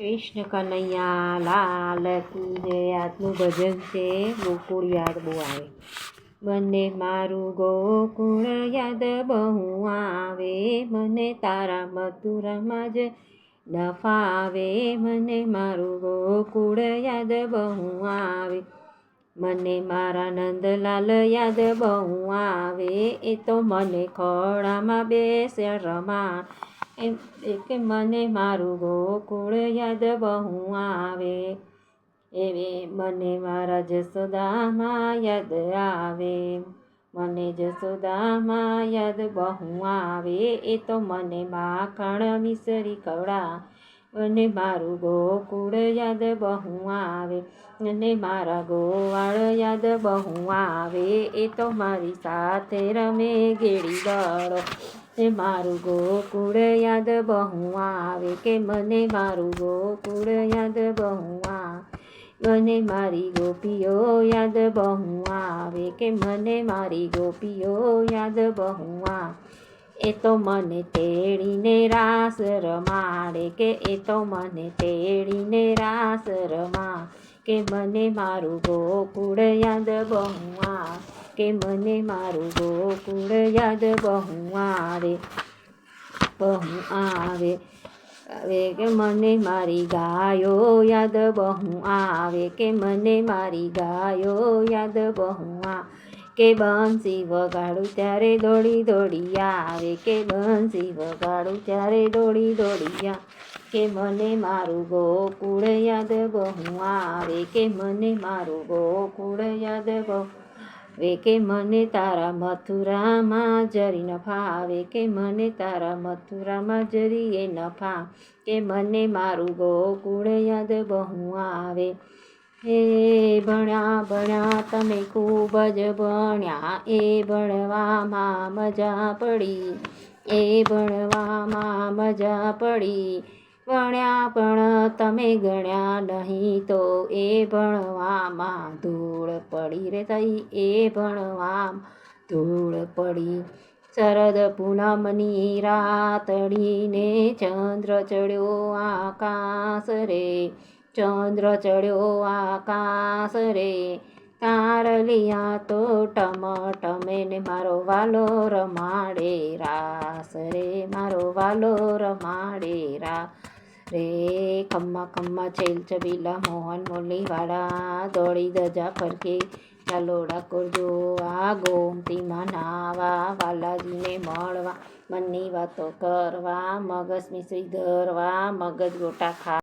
કૃષ્ણ કનૈયા, લાલ કી જય આજનું ભજન છે, ગોકુળ યાદ બહુ આવે. મને મારું ગોકુળ યાદ બહુ આવે, મને તારા મથુરામાં જ નફાવે મને મારું ગોકુળ યાદ બહુ આવે. મને મારા નંદલાલ યાદ બહુ આવે, એ તો મને ખોળામાં બેસે રમા એમ એ કે મને મારું ગોકુળ યાદ બહુ આવે. એવે મને મારા જસોદામાં યાદ આવે. મને જસોદામાં યાદ બહુ આવે. એ તો મને માખણ મિસરી કવડા. અને મારું ગોકુળ યાદ બહુ આવે. અને મારા ગોવાળ યાદ બહુ આવે. એ તો મારી સાથે રમે ગેડી દડો. એ મારું ગોકુળ યાદ બહુ આવે કે મને મારું ગોકુળ યાદ બહુ મને મારી ગોપીઓ યાદ બહુ આવે કે મને મારી ગોપીઓ યાદ બહુ એ તો મને તેડીને રાસ રમાડે કે એ તો મને તેડીને રાસ રમા કે મને મારું ગોકુળ યાદ બહુ આવે કે મને મારું ગોકુળ યાદ બહુ આવે બહુ આવે આવે કે મને મારી ગાયો યાદ બહુ આવે કે મને મારી ગાયો યાદ બહુ આ કે બંસી વગાડું ત્યારે દોડી દોડી આવે, કે બંસી વગાડું ત્યારે દોડી દોડી આવે. કે મને મારું ગોકુળ યાદ બહુ આવે કે મને મારું ગોકુળ યાદ બહુ આવે કે મને તારા મથુરામાં જરી નફા, આવે કે મને તારા મથુરામાં જરી એ નફા. કે મને મારું ગોકુળ યાદ બહુ આવે. એ ભણ્યા ભણ્યા તમે ખૂબ જ ભણ્યા, એ ભણવામાં મજા પડી. એ ભણવામાં મજા પડી. ભણ્યા પણ તમે ગણ્યા નહીં તો એ ભણવામાં ધૂળ પડી રે થઈ એ ભણવામાં ધૂળ પડી. શરદ પૂનમની રાતડીને ચંદ્ર ચડ્યો આકાશ રે, ચંદ્ર ચડ્યો આકાશ રે. તારલિયા તો ટમ ટમે ને મારો વાલો રમાડે રાસ રે, મારો વાલો રમાડે રા રે ખમ્મા ખમ્મા છેલ છબીલા મોહન મુરલીવાળા દોડી દજા ફરકે ચાલોડા કરજો જોવા ગોમતીમાં નાવા વાલાજીને મળવા, મનની વાતો કરવા, મગજ મિશ્રી ધરવા, મગજ ગોટા ખા